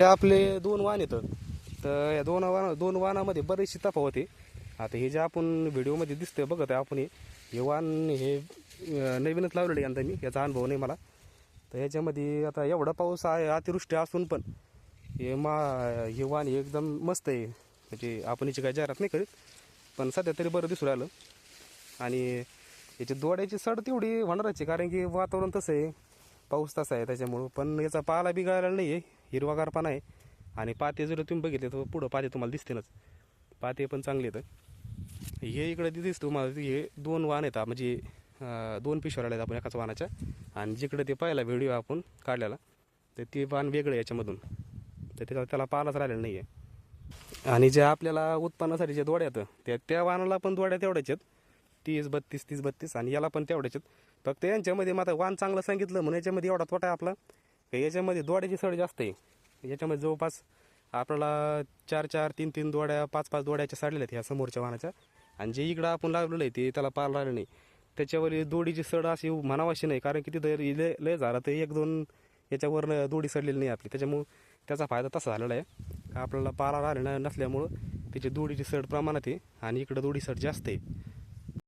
हे आपले दोन वाहन येतं तर या दोन वाहन दोन वाहनामध्ये बरीचशी तफावत आहे. आता हे जे आपण व्हिडिओमध्ये दिसतंय बघत आहे आपण हे वाण वाहन हे नवीनच लावलेलं आहे यंदा मी याचा अनुभव नाही मला. तर ह्याच्यामध्ये आता एवढा पाऊस आहे अतिवृष्टी असून पण हे मा हे वाहन हे एकदम मस्त आहे. म्हणजे आपण याची काय जाहिरात नाही करीत पण सध्या तरी बरं दिसू राहिलं. आणि याची दोड्याची सड तेवढी होणारच आहे कारण की वातावरण तसं आहे. पाऊस तसा आहे त्याच्यामुळं पण याचा पाला बिघायला नाही आहे हिरवागार पण आहे. आणि पाते जर तुम्ही बघितले तर पुढं पाते तुम्हाला दिसतीलच. पाते पण चांगले आहेत. हे इकडे दिसतं तुम्हाला हे दोन वाहन आहेत. म्हणजे दोन पिशव्या आल्या आपण एकाच वाहनाच्या. आणि जिकडे ते पाहिला व्हिडिओ आपण काढलेला तर ते वाहन वेगळं याच्यामधून. तर त्याचा त्याला पालाच राहिलेला नाही आहे आणि जे आपल्याला उत्पन्नासाठी जे दोड्यात आहेत त्या त्या वाहनाला पण दोड्या तेवढ्याच आहेत. तीस बत्तीस तीस बत्तीस आणि याला पण तेवढ्याच आहेत. फक्त यांच्यामध्ये मग आता वाहन चांगलं सांगितलं म्हणून याच्यामध्ये एवढा तोटा आहे आपला. याच्यामध्ये दोड्याची सड जास्त आहे. याच्यामध्ये जवळपास आपल्याला चार चार तीन तीन दोड्या पाच पाच दोड्याच्या साडलेल्या आहेत ह्या समोरच्या वाहनाच्या. आणि जे इकडं आपण लावलेलं आहे ते त्याला पार लागलं नाही. त्याच्यावर दोडीची सड अशी म्हणावाशी नाही कारण की तिथं लय लय झालं तर एक दोन याच्यावर दोडी सडलेली नाही आपली. त्याच्यामुळं त्याचा फायदा तसा झालेला आहे. आपल्याला पारा राहिला नसल्यामुळं त्याची दोडीची सड प्रमाणात आहे आणि इकडं दोडी सड जास्त आहे.